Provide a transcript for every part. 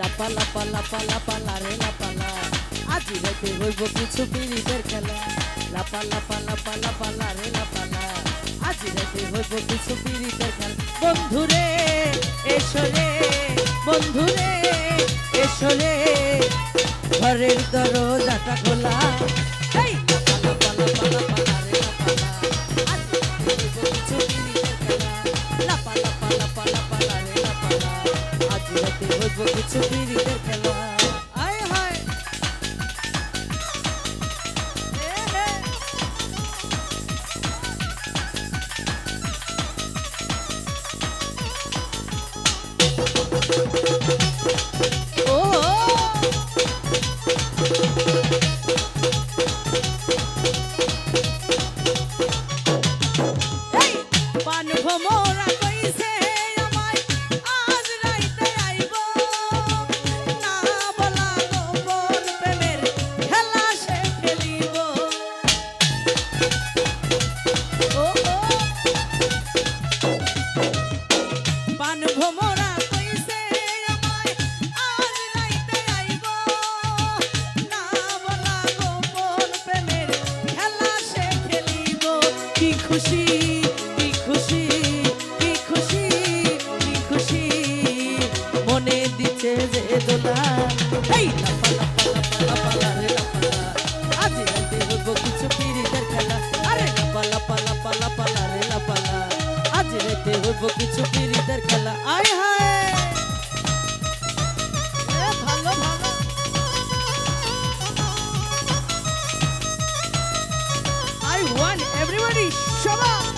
লাপা লাপা লাপা লাপা লারে লাপা লা আজি রাতে হইব কিছু বিড়িদের খেলা লাপা লাপা লাপা লাপা লারে লাপা লা আজি রাতে হইব কিছু বিড়িদের খেলা বন্ধুরে এসো রে বন্ধুরে এসো রে ঘরের দরজাটা খোলা জিলাপি হইব কিছু বিড়িদের খেলা Shabbat!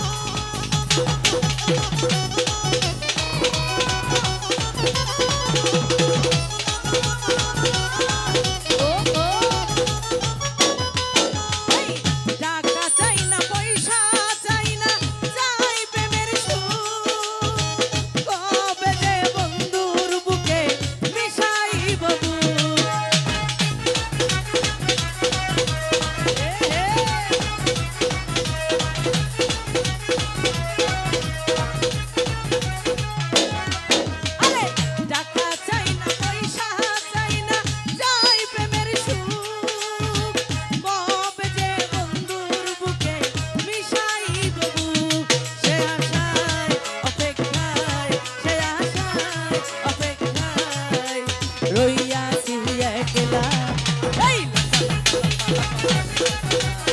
Thank you.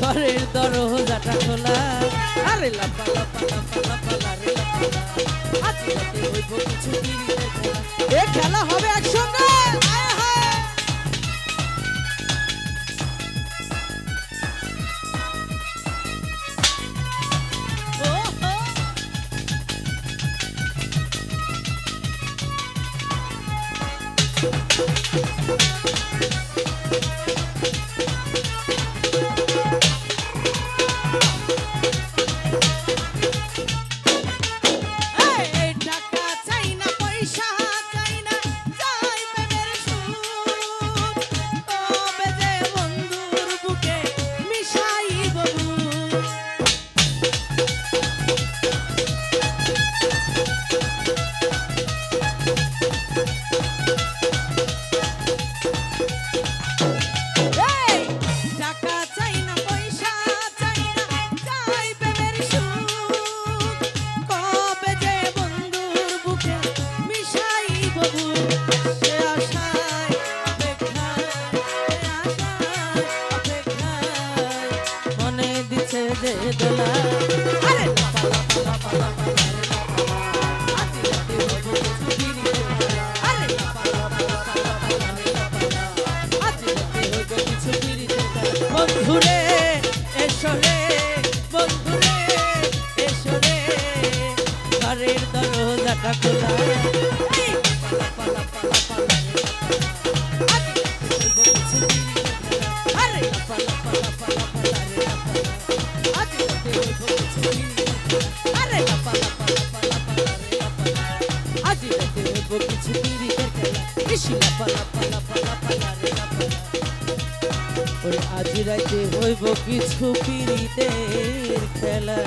ঘরের দরজাটা খোলা। আরে লাপা লাপা লাপা লাপা লারে লাপা আজ হইব কিছু খেলা হবে একসঙ্গে। আজ রাতে হইব কিছু পিড়িতের খেলা